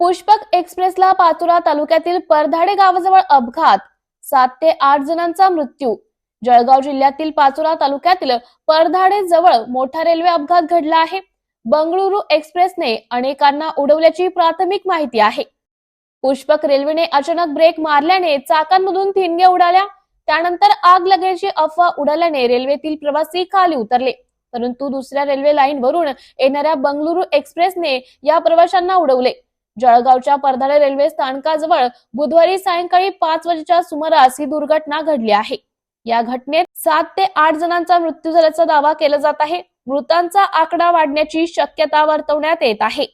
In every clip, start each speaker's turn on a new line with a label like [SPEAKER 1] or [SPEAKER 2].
[SPEAKER 1] पुष्पक एक्सप्रेसला पाचोरा तालुक्यातील परधाडे गावाजवळ अपघात. सात ते आठ जणांचा मृत्यू. जळगाव जिल्ह्यातील पाचोरा तालुक्यातील परधाडे जवळ मोठा रेल्वे अपघात घडला आहे. बंगळुरू एक्सप्रेसने अनेकांना उडवल्याची प्राथमिक माहिती आहे. पुष्पक रेल्वेने अचानक ब्रेक मारल्याने चाकांमधून ठिणगे उडाल्या. त्यानंतर आग लागल्याची अफवा उडाल्याने रेल्वेतील प्रवासी खाली उतरले. परंतु दुसऱ्या रेल्वे लाईन वरून येणाऱ्या बंगळुरू एक्सप्रेसने या प्रवाशांना उडवले. जळगावच्या परधाडे रेल्वे स्थानकाजवळ बुधवारी सायंकाळी पाच वाजेच्या सुमारास ही दुर्घटना घडली आहे. या घटनेत सात ते आठ जणांचा मृत्यू झाल्याचा दावा केला जात आहे. मृतांचा आकडा वाढण्याची शक्यता वर्तवण्यात येत आहे.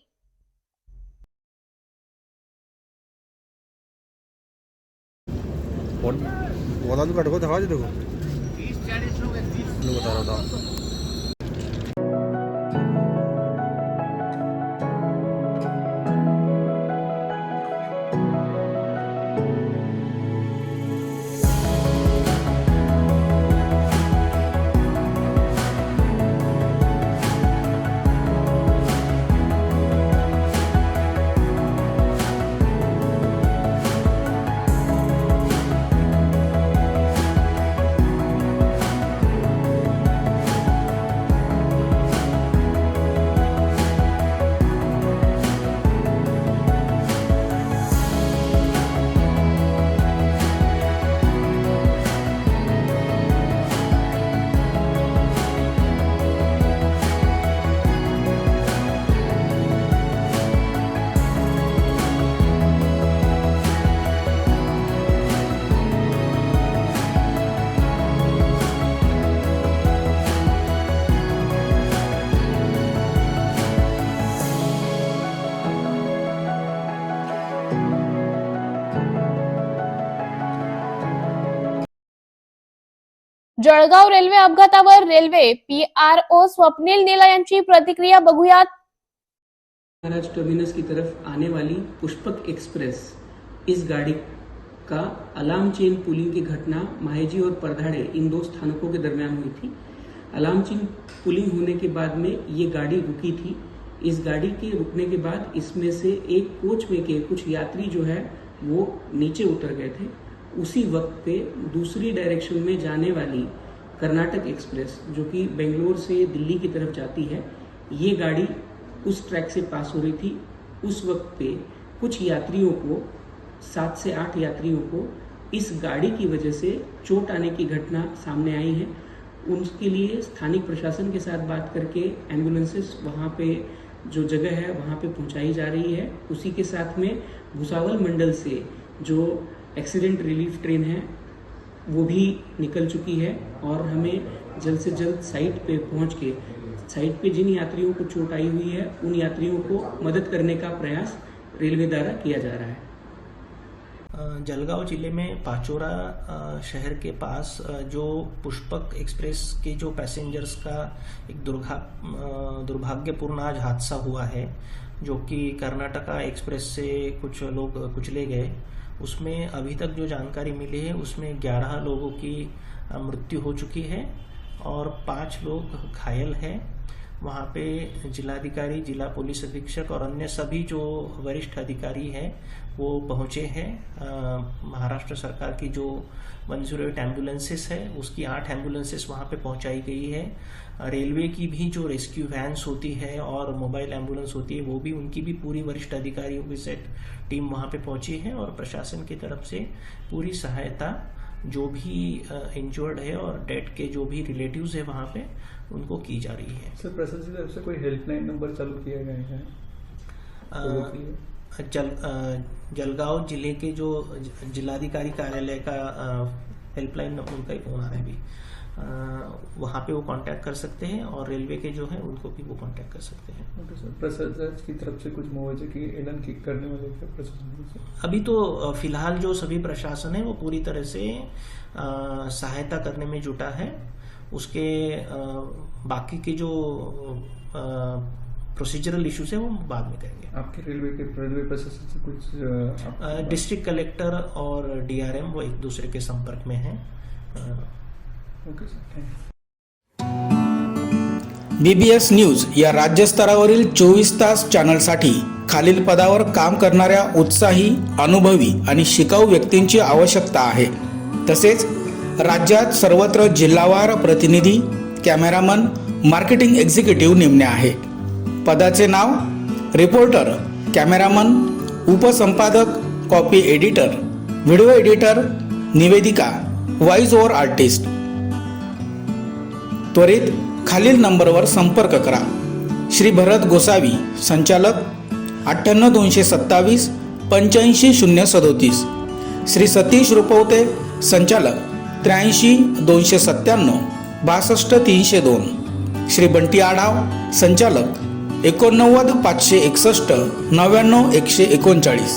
[SPEAKER 2] बता रहा था
[SPEAKER 1] Jalgaon railway अपघातावर railway, P R O Swapnil Nila प्रतिक्रिया बघूयात.
[SPEAKER 3] महाराज टर्मिनस की तरफ़ आने वाली पुष्पक एक्सप्रेस, इस गाड़ी का अलार्म चेन पुलिंग की घटना माहेजी और परधाड़े, इन दो स्थानकों के दरमियान हुई थी। अलार्म चेन पुलिंग होने के बाद में ये गाड़ी रुकी थी। इस गाड़ी के रुकने के बाद इसमें से एक कोच में के कुछ यात्री जो है, वो नीचे उतर गए थे। उसी वक्त पे दूसरी डायरेक्शन में जाने वाली कर्नाटक एक्सप्रेस जो कि बेंगलोर से दिल्ली की तरफ़ जाती है, ये गाड़ी उस ट्रैक से पास हो रही थी। उस वक्त पे कुछ यात्रियों को, सात से आठ यात्रियों को इस गाड़ी की वजह से चोट आने की घटना सामने आई है। उनके लिए स्थानिक प्रशासन के साथ बात करके एम्बुलेंसेस वहाँ पे, जो जगह है, वहाँ पे पहुँचाई जा रही है। उसी के साथ में भुसावल मंडल से जो एक्सीडेंट रिलीफ ट्रेन है, वो भी निकल चुकी है और हमें जल्द से जल्द साइट पे पहुँच के, साइट पे जिन यात्रियों को चोट आई हुई है, उन यात्रियों को मदद करने का प्रयास रेलवे द्वारा किया जा रहा है।
[SPEAKER 4] जलगांव ज़िले में पाचोरा शहर के पास जो पुष्पक एक्सप्रेस के जो पैसेंजर्स का एक दुर्घा दुर्भाग्यपूर्ण आज हादसा हुआ है, जो कि कर्नाटका एक्सप्रेस से कुछ लोग, कुचले गए। उसमें अभी तक जो जानकारी मिली है, उसमें 11 लोगों की मृत्यु हो चुकी है और पाँच लोग घायल है। वहाँ पे जिलाधिकारी, जिला पुलिस अधीक्षक और अन्य सभी जो वरिष्ठ अधिकारी हैं वो पहुँचे हैं। महाराष्ट्र सरकार की जो वन ज़ीरो एट एम्बुलेंसेस है उसकी आठ एम्बुलेंसेस वहाँ पे पहुँचाई गई है। रेलवे की भी जो रेस्क्यू वैन्स होती है और मोबाइल एंबुलेंस होती है वो भी उनकी भी पूरी वरिष्ठ अधिकारियों की सेट टीम वहाँ पे पहुँची है और प्रशासन की तरफ़ से पूरी सहायता जो भी इंजर्ड है और डेड के जो भी रिलेटिव्स है वहाँ पे उनको की जा रही है।
[SPEAKER 5] सर प्रशासन की तरफ़ से कोई हेल्पलाइन नंबर चालू किया गया है?
[SPEAKER 4] जल जलगांव ज़िले के जो जिलाधिकारी कार्यालय का हेल्पलाइन नंबर उनका ही फ़ोन आ रहा है अभी वहाँ पे वो कांटेक्ट कर सकते हैं और रेलवे के जो है उनको भी वो कांटेक्ट कर सकते हैं।
[SPEAKER 5] प्रशासन की तरफ़ से कुछ मुआवजे की ऐलान की करने वाले प्रशासन?
[SPEAKER 4] अभी तो फ़िलहाल जो सभी प्रशासन है वो पूरी तरह से अ, सहायता करने में जुटा है। उसके अ, बाकी के जो प्रोसीजरल इश्यूज है वो बाद में करेंगे
[SPEAKER 5] आपके रेलवे के रेलवे प्रशासन से कुछ
[SPEAKER 4] डिस्ट्रिक्ट कलेक्टर और डीआरएम वो एक दूसरे के संपर्क में हैं। अ,
[SPEAKER 5] okay sir thank you
[SPEAKER 6] B B S news या राज्यस्तरावरील चोवीस तास चॅनलसाठी खालील पदावर काम करणाऱ्या उत्साही अनुभवी आणि शिकाऊ व्यक्तींची आवश्यकता आहे. तसेच राज्यात सर्वत्र जिल्हावार प्रतिनिधी कॅमेरामन मार्केटिंग एक्झिक्युटिव्ह नेमणे आहे पदाचे नाव रिपोर्टर कॅमेरामन उपसंपादक कॉपी एडिटर व्हिडिओ एडिटर निवेदिका व्हॉइस ओव्हर आर्टिस्ट. त्वरित खालील नंबरवर संपर्क करा. श्री भरत गोसावी संचालक अठ्ठ्याण्णव दोनशे सत्तावीस पंच्याऐंशी शून्य सदोतीस. श्री सतीश रुपवते संचालक त्र्याऐंशी दोनशे सत्त्याण्णव बासष्ट तीनशे दोन. श्री बंटी आढाव संचालक एकोणनव्वद पाचशे एकसष्ट नव्याण्णव एकशे एकोणचाळीस.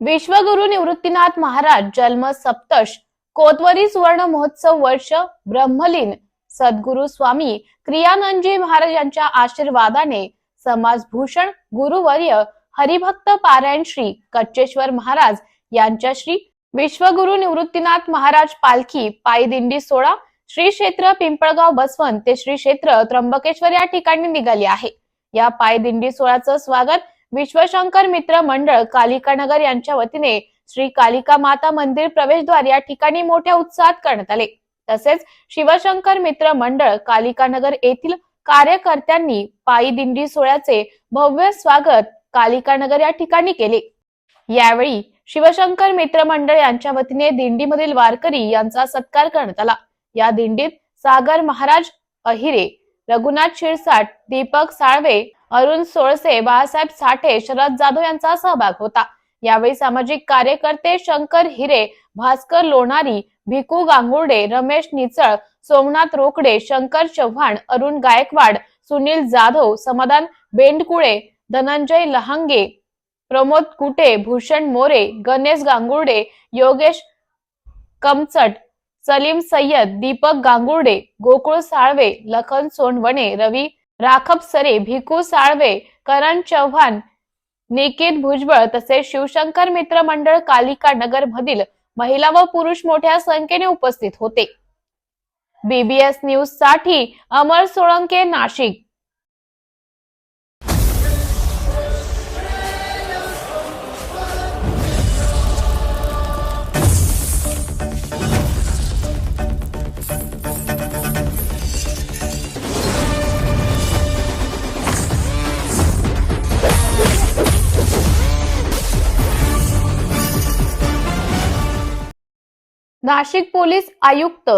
[SPEAKER 1] विश्वगुरु निवृत्तीनाथ महाराज जन्म सप्तश कोतवरी सुवर्ण महोत्सव वर्ष ब्रह्मलीन. सद्गुरु स्वामी क्रियानंदजी महाराज यांच्या आशीर्वादाने समाजभूषण गुरुवर्य हरिभक्त पारायण श्री कच्चेश्वर महाराज यांच्या श्री विश्वगुरु निवृत्तीनाथ महाराज पालखी पायी दिंडी सोळा श्री क्षेत्र पिंपळगाव बसवंत ते श्री क्षेत्र त्र्यंबकेश्वर या ठिकाणी निघाली आहे. या पायदिंडी सोहळ्याचं स्वागत विश्वशंकर मित्र मंडळ कालिकानगर यांच्या वतीने श्री कालिका माता मंदिर प्रवेशद्वार या ठिकाणी मोठ्या उत्साहात करण्यात आले. तसेच शिवशंकर मित्र मंडळ कालिकानगर येथील कार्यकर्त्यांनी पायी दिंडी सोहळ्याचे भव्य स्वागत कालिकानगर या ठिकाणी केले. यावेळी शिवशंकर मित्र मंडळ यांच्या वतीने दिंडीमधील वारकरी यांचा सत्कार करण्यात आला. या दिंडीत सागर महाराज अहिरे रघुनाथ शिरसाट दीपक साळवे अरुण सोळसे बाळासाहेब साठे शरद जाधव यांचा सहभाग होता. यावेळी सामाजिक कार्यकर्ते शंकर हिरे भास्कर लोणारी भिकू गांगुर्डे रमेश निचळ सोमनाथ रोकडे शंकर चव्हाण अरुण गायकवाड सुनील जाधव समाधान बेंडकुळे धनंजय लहांगे प्रमोद कुटे भूषण मोरे गणेश गांगुर्डे योगेश कमचट सलीम सय्यद दीपक गांगुर्डे गोकुळ साळवे लखन सोनवणे रवी राखप सरे भिकू साळवे करण चव्हाण निकेत भुजबळ तसेच शिवशंकर मित्र मंडळ कालिका नगर मधील महिला व पुरुष मोठ्या संख्येने उपस्थित होते. बीबीएस न्यूजसाठी अमर सोळंके नाशिक. नाशिक पोलीस आयुक्त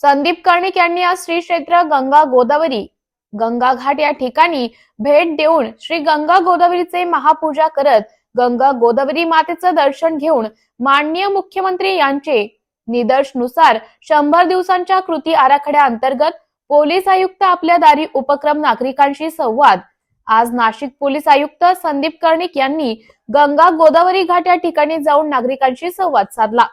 [SPEAKER 1] संदीप कर्णिक यांनी आज श्री क्षेत्र गंगा गोदावरी गंगा घाट या ठिकाणी भेट देऊन श्री गंगा गोदावरीचे महापूजा करत गंगा गोदावरी मातेचं दर्शन घेऊन माननीय मुख्यमंत्री यांचे निदर्शनुसार शंभर दिवसांच्या कृती आराखड्या अंतर्गत पोलीस आयुक्त आपल्या दारी उपक्रम नागरिकांशी संवाद. आज नाशिक पोलीस आयुक्त संदीप कर्णिक यांनी गंगा गोदावरी घाट या ठिकाणी जाऊन नागरिकांशी संवाद साधला.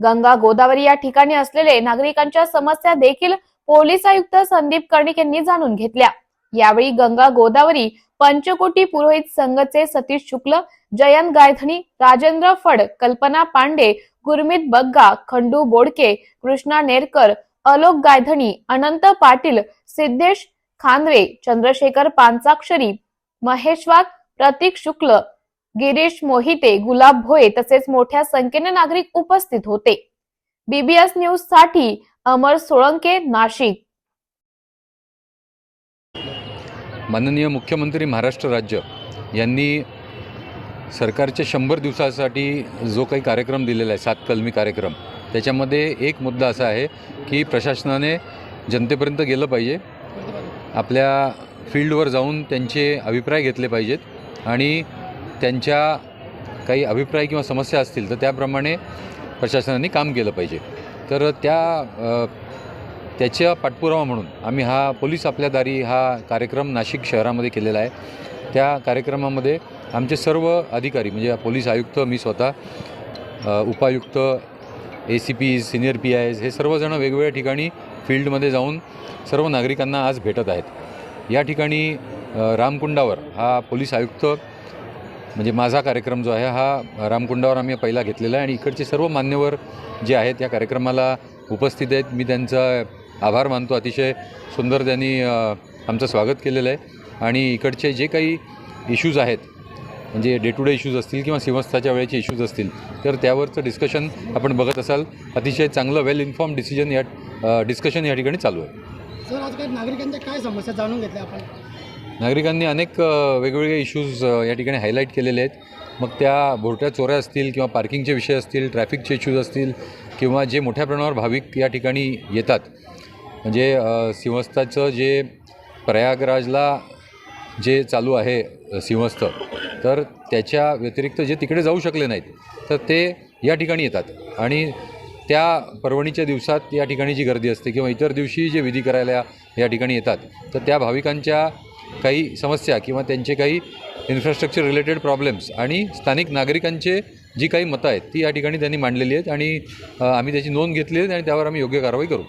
[SPEAKER 1] गंगा गोदावरी या ठिकाणी असलेले नागरिकांच्या समस्या देखील पोलीस आयुक्त संदीप कर्णिक यांनी जाणून घेतल्या. यावेळी गंगा गोदावरी पंचकोटी पुरोहित संघचे सतीश शुक्ल जयंत गायधनी राजेंद्र फड कल्पना पांडे गुरमीत बग्गा खंडू बोडके कृष्णा नेरकर अलोक गायधनी अनंत पाटील सिद्धेश खांदवे चंद्रशेखर पांचाक्षरी महेशवाग प्रतीक शुक्ल गिरीश मोहिते गुलाब भोये तसेच मोठ्या संख्येने नागरिक उपस्थित होते. बीबीएस न्यूजसाठी अमर सोळंके नाशिक.
[SPEAKER 7] माननीय मुख्यमंत्री महाराष्ट्र राज्य यांनी सरकारच्या शंभर दिवसासाठी जो काही कार्यक्रम दिलेला आहे सात कलमी कार्यक्रम त्याच्यामध्ये एक मुद्दा असा आहे की प्रशासनाने जनतेपर्यंत गेलं पाहिजे. आपल्या फील्डवर जाऊन त्यांचे अभिप्राय घेतले पाहिजेत आणि त्यांच्या काही अभिप्राय किंवा समस्या असतील तर त्याप्रमाणे प्रशासनाने काम केलं पाहिजे. तर त्या त्याच्या पाठपुरावा म्हणून आम्ही हा पोलीस आपल्या दारी हा कार्यक्रम नाशिक शहरामध्ये केलेला आहे. त्या कार्यक्रमामध्ये आमचे सर्व अधिकारी म्हणजे पोलीस आयुक्त मी स्वतः उपायुक्त A C P senior P I S हे सर्वजण वेगवेगळ्या ठिकाणी फील्डमध्ये जाऊन सर्व नागरिकांना आज भेटत आहेत. या ठिकाणी रामकुंडावर हा पोलीस आयुक्त म्हणजे माझा कार्यक्रम जो आहे हा रामकुंडावर आम्ही पहिला घेतलेला आहे आणि इकडचे सर्व मान्यवर जे आहेत या कार्यक्रमाला उपस्थित आहेत. मी त्यांचा आभार मानतो. अतिशय सुंदर त्यांनी आमचं स्वागत केलेलं आहे. आणि इकडचे जे काही इश्यूज आहेत म्हणजे डे टू डे इश्यूज असतील किंवा सिंहस्थाच्या वेळेचे इश्यूज असतील तर त्यावरचं डिस्कशन आपण बघत असाल. अतिशय चांगलं वेल इन्फॉर्म डिसिजन या डिस्कशन या ठिकाणी चालू आहे.
[SPEAKER 8] सर आज काय नागरिकांच्या काय समस्या जाणून घेतल्या आपण?
[SPEAKER 7] नागरिकांनी अनेक वेगवेगळे इश्यूज या ठिकाणी हायलाईट केलेले आहेत. मग त्या भोरट्या चोऱ्या असतील किंवा पार्किंगचे विषय असतील ट्रॅफिकचे इश्यूज असतील किंवा जे मोठ्या प्रमाणावर भाविक या ठिकाणी येतात. म्हणजे सिंहस्थाचं जे प्रयागराजला जे चालू आहे सिंहस्थ तर त्याच्या व्यतिरिक्त जे तिकडे जाऊ शकले नाहीत तर ते या ठिकाणी येतात. आणि त्या पर्वणीच्या दिवसात या ठिकाणी जी गर्दी असते किंवा इतर दिवशी जे विधी करायला या ठिकाणी येतात तर त्या भाविकांच्या काही समस्या किंवा त्यांचे काही इन्फ्रास्ट्रक्चर रिलेटेड प्रॉब्लेम्स आणि स्थानिक नागरिकांचे जी काही मतं आहेत ती या ठिकाणी त्यांनी मांडलेली आहेत आणि आम्ही त्याची नोंद घेतली आहे आणि त्यावर आम्ही योग्य कारवाई करू.